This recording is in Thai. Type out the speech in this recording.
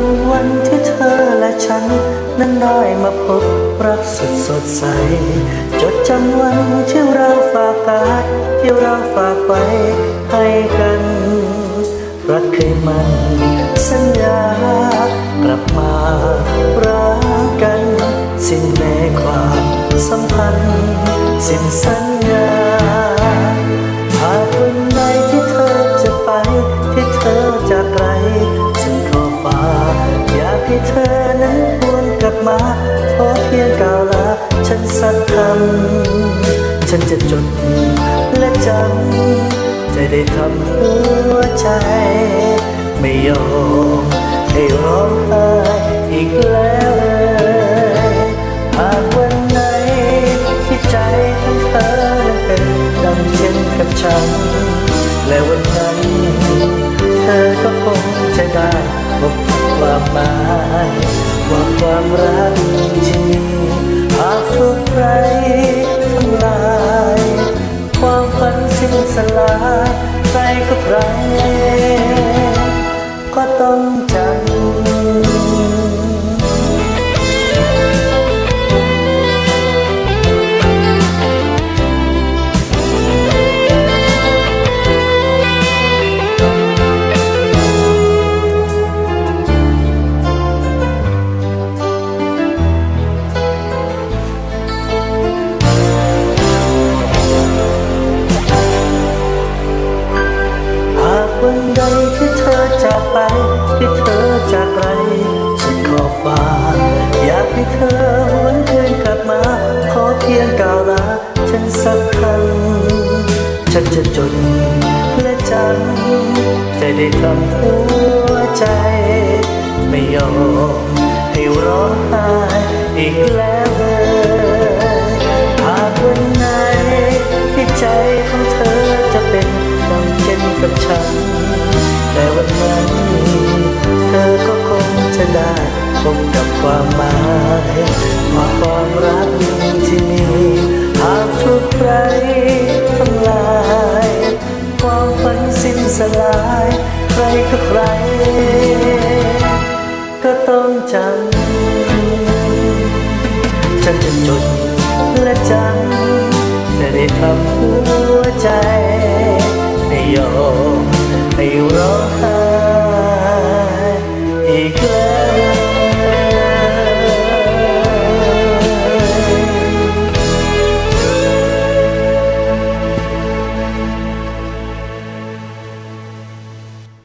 นวันที่เธอและฉัน นั้นได้มาพบรักสุดสดใส จดจำวันที่เราฝากกายที่เราฝากไว้ให้กันรักเคยมันสัญญากลับมารักกัน สิ้นแม้ความสัมพันธ์ สิ้นสัญญาากให้เธอนั้นหวนกลับมาขอเพียงกล่าวลาฉันสักคำฉันจะจดและจำจะได้ทำหัวใจ ไม่ยอมให้ร้องไห้อีก ที่เธอจากไป ที่เธอจากไกลสุดขอบฟ้า อยากให้เธอหวนคืนกลับมา ขอเพียงกล่าวลาฉันสักคำฉันจะจดและจำจะได้ทำหัวใจ ไม่ยอมให้ร้องไห้อีกแล้วเลยหากวันไหนที่ใจของ พบกับความหมายว่าความรักที่มีหากทุกใครทำลาย ความฝันสิ้นสลาย ใครก็ใคร ก็ต้องจำฉันจะจดและจำจะได้ทำหัวใจ